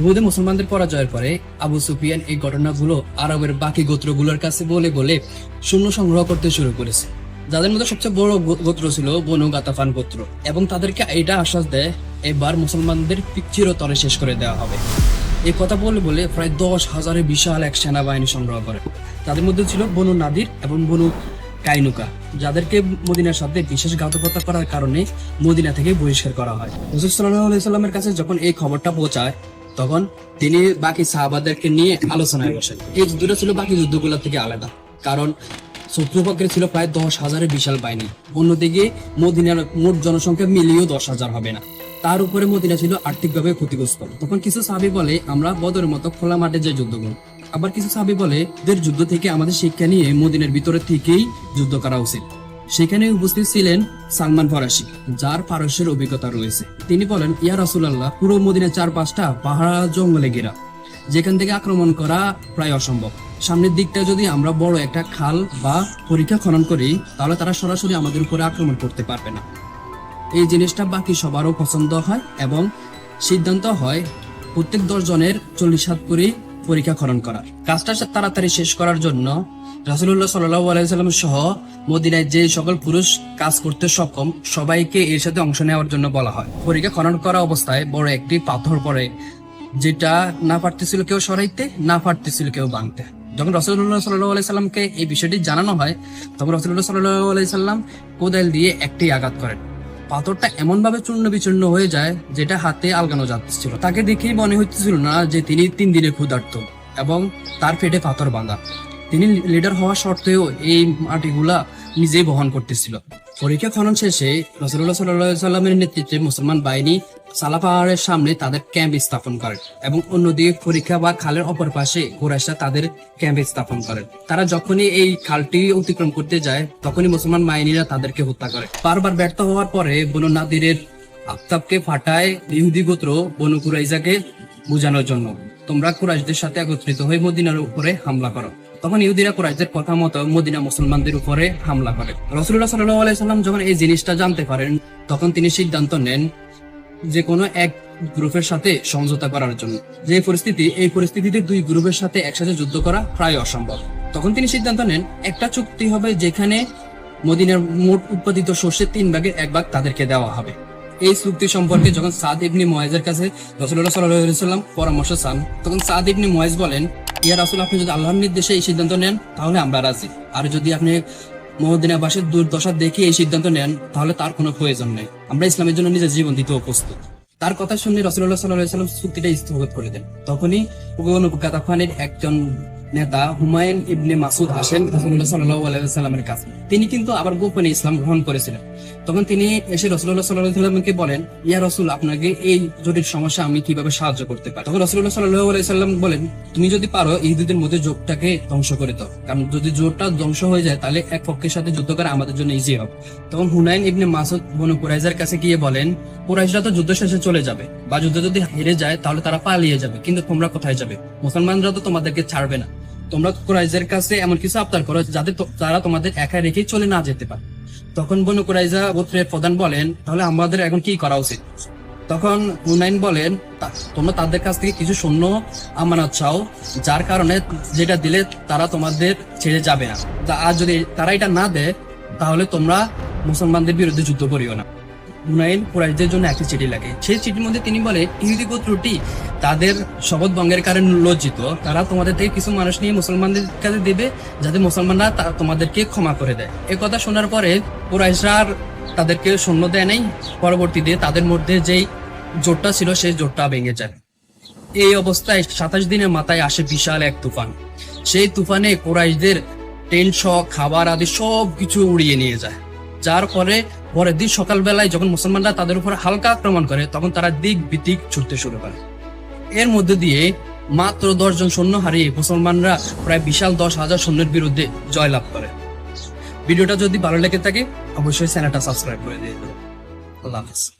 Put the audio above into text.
উহুদে মুসলমানদের পরাজয়ের পরে আবু সুফিয়ান এই ঘটনাগুলো আরবের বাকি গোত্রগুলোর কাছে বলে বলে শূন্য সংগ্রহ করতে শুরু করেছে। যাদের মধ্যে সবচেয়ে বড় গোত্র ছিল বনু গাতাফান গোত্র এবং তাদেরকে এটা আশ্বাস দেয়, এবার মুসলমানদের চিরতরে শেষ করে দেওয়া হবে। এই কথা বলে বলে প্রায় দশ হাজারের বিশাল এক সেনাবাহিনী সংগ্রহ করে। তাদের মধ্যে ছিল বনু নাদির এবং বনু কাইনুকা, যাদেরকে মদিনার সাথে বিশেষ ঘাতকতা করার কারণে মদিনা থেকে বহিষ্কার করা হয়। হুজুর সাল্লাহ সাল্লামের কাছে যখন এই খবরটা পৌঁছায় তখন তিনি বাকি সাহাবাদেরকে নিয়ে আলোচনায় বসেন। এই যুদ্ধটা ছিল বাকি যুদ্ধগুলো থেকে আলাদা, কারণ শত্রুপক্ষের ছিল প্রায় দশ হাজারের বিশাল বাহিনী। অন্যদিকে মদিনার মোট জনসংখ্যা মিলিয়েও দশ হাজার হবে না। তার উপরে মদিনা ছিল আর্থিকভাবে ক্ষতিগ্রস্ত। তখন কিছু সাহাবি বলে, আমরা বদরের মতো খোলা মাঠে যে যুদ্ধ করব। আবার কিছু সাহাবি বলে যুদ্ধ থেকে আমাদের শিক্ষা নিয়ে মদিনের ভিতরে থেকেই যুদ্ধ করা উচিত। সেখানে উপস্থিত ছিলেন সালমান ফরাসি, যার পারস্যের অভিজ্ঞতা রয়েছে। তিনি বলেন, ইয়া রাসুলাল্লাহ, পুরো মদিনার চার পাঁচটা পাহাড় জঙ্গলে ঘেরা। যেখান থেকে আক্রমণ করা প্রায় অসম্ভব। সামনের দিকটা যদি আমরা বড় একটা খাল বা পরীক্ষা খনন করি, তাহলে তারা সরাসরি আমাদের উপরে আক্রমণ করতে পারবে না। এই জিনিসটা বাকি সবারও পছন্দ হয় এবং সিদ্ধান্ত হয় প্রত্যেক দশ জনের চল্লিশ হাত করে পরীক্ষা খনন করার। কাজটা তাড়াতাড়ি শেষ করার জন্য রাসুল্লাহ সাল্লাহ আলাইসাল্লাম সহ মদিনায় যে সকল পুরুষ কাজ করতে সক্ষম, সবাইকে এর সাথে অংশ নেওয়ার জন্য বলা হয়। পরীক্ষা খনন করা অবস্থায় বড় একটি পাথর পড়ে, যেটা না পারতেছিল কেউ সরাইতে, না পারতেছিল কেউ বাঁধতে। যখন রসুল্লাহ সাল্লাহ আলাইসাল্লামকে এই বিষয়টি জানানো হয়, তখন রসুল্লাহ সাল্লাহ আলাইসাল্লাম কোদাল দিয়ে একটি আঘাত করেন। পাথরটা এমন ভাবে চূর্ণ বিচূর্ণ হয়ে যায় যেটা হাতে আলগানো যাচ্ছিল। তাকে দেখেই মনে হচ্ছিল না যে তিনি তিন দিনে ক্ষুধার্ত এবং তার পেটে পাথর বাঁধা। তিনি লিডার হওয়া সত্ত্বেও এই মাটিগুলা নিজেই বহন করতেছিল। পরীক্ষা খনন শেষে রসুল্লাহ সাল্লাহ সাল্লামের নেতৃত্বে মুসলমান বাহিনী সালা পাহাড়ের সামনে তাদের ক্যাম্প স্থাপন করেন এবং অন্যদিকে পরীক্ষা বা খালের অপর পাশে কুরাইশরা তাদের ক্যাম্প স্থাপন করেন তারা যখনই এই খালটি অতিক্রম করতে যায়, তখনই মুসলমান বাহিনীরা তাদেরকে হত্যা করে। বারবার ব্যর্থ হওয়ার পরে বনু নাদিরের আফতাবকে ফাটায় ইহুদি গোত্র বনু কুরাইজাকে বোঝানোর জন্য। তোমরা কুরাইশদের সাথে একত্রিত হয়ে মদিনার উপরে হামলা করো। তখন ইহুদিরা কুরাইশদের কথা মতো মদিনা মুসলমানদের উপরে হামলা করে। রসুল্লাহ সাল্লাহ আলাইসাল্লাম যখন এই জিনিসটা জানতে পারেন, তখন তিনি সিদ্ধান্ত নেন যে কোনো এক গ্রুপের সাথে সমঝোতা করার জন্য। যে পরিস্থিতি, এই পরিস্থিতিতে দুই গ্রুপের সাথে একসাথে যুদ্ধ করা প্রায় অসম্ভব। তখন তিনি সিদ্ধান্ত নেন, একটা চুক্তি হবে যেখানে মদিনার মোট উৎপাদিত শস্যের তিন ভাগের এক ভাগ তাদেরকে দেওয়া হবে। এই চুক্তি সম্পর্কে যখন সাদ ইবনি ময়েজের কাছে রসুল্লাহ সাল্লাম পরামর্শ চান, তখন সাদ ইবনি ময়েজ বলেন ইয়া রাসুল, আপনি যদি আল্লাহর নির্দেশে এই সিদ্ধান্ত নেন, তাহলে আমরা রাজি। আর যদি আপনি মহদিনাবাসের দুর্দশা দেখে এই সিদ্ধান্ত নেন, তাহলে তার কোনো প্রয়োজন নেই। আমরা ইসলামের জন্য নিজের জীবন দিতেও প্রস্তুত। তার কথা শুনে রসুল্লাহ সাল্লাহ সাল্লাম চুক্তিটা স্থগিত করে দেন। তখনই গাতাফানের একজন নেতা হুমায়ুন ইবনে মাসুদ আসেন রসুল্লাহ সাল্লাহ কাছে। তিনি কিন্তু আবার গোপনে ইসলাম গ্রহণ করেছিলেন। তখন তিনি এসে রসুল্লাহ সাল্লাহ সাল্লামকে বলেন, ইয়া রসুল, আপনাকে এই জটিল সমস্যা আমি কীভাবে সাহায্য করতে পারি? তখন রসুল্লাহ সাল্লাহ আলাইসাল্লাম বলেন, তুমি যদি পারো, ইহুদিদের মধ্যে জোটটাকে ধ্বংস করে দাও। কারণ যদি জোটটা ধ্বংস হয়ে যায়, তাহলে এক পক্ষের সাথে যুদ্ধ করা আমাদের জন্য ইজি হবে। তখন হুনাইন ইবনে মাসুদ বনু কুরাইজার কাছে গিয়ে বলেন, কুরাইশরা তো যুদ্ধ শেষে চলে যাবে বা যুদ্ধ যদি হেরে যায়, তাহলে তারা পালিয়ে যাবে। কিন্তু তোমরা কোথায় যাবে? মুসলমানরা তো তোমাদেরকে ছাড়বে না। তোমরা কুরাইজের কাছে এমন কিছু আবদার করো যাতে তারা তোমাদের একা রেখে চলে না যেতে পারে। তখন বনু কুরাইজা গোত্রের প্রধান বলেন, তাহলে আমাদের এখন কি করা উচিত? তখন হুনাইন বলেন তোমরা তাদের কাছ থেকে কিছু সৈন্য আমানত চাও, যার কারণে যেটা দিলে তারা তোমাদের ছেড়ে যাবে না। আর যদি তারা এটা না দেয়, তাহলে তোমরা মুসলমানদের বিরুদ্ধে যুদ্ধ করিও না। হুনাইন কুরাইশদের জন্য একটি চিঠি লাগে সেই চিঠির মধ্যে তিনি বলে, ইহুদি গোত্রটি তাদের শপথ ভঙ্গের কারণে লজ্জিত। তারা তোমাদের থেকে কিছু মানুষ নিয়ে মুসলমানদের কাছে দেবে, যাতে মুসলমানরা তোমাদেরকে ক্ষমা করে দেয়। এ কথা শোনার পরে কুরাইশরা আর তাদেরকে সৈন্য দেয় নাই। পরবর্তীতে তাদের মধ্যে যেই জোটটা ছিল, সেই জোটটা ভেঙে যায়। এই অবস্থায় সাতাশ দিনের মাথায় আসে বিশাল এক তুফান। সেই তুফানে কোরাইশদের টেন্ট সহ, খাবার আদি সব কিছু উড়িয়ে নিয়ে যায়। যার পরে পরের দিন সকালবেলায় যখন মুসলমানরা তাদের উপর হালকা আক্রমণ করে, তখন তারা দিক বিদিক ছুটতে শুরু করে। এর মধ্যে দিয়ে মাত্র দশজন সৈন্য হারিয়ে মুসলমানরা প্রায় বিশাল দশ হাজার সৈন্যের বিরুদ্ধে জয়লাভ করে। ভিডিওটা যদি ভালো লেগে থাকে, অবশ্যই চ্যানেলটা সাবস্ক্রাইব করে দিয়ে দেবেন আল্লাহ হাফিজ।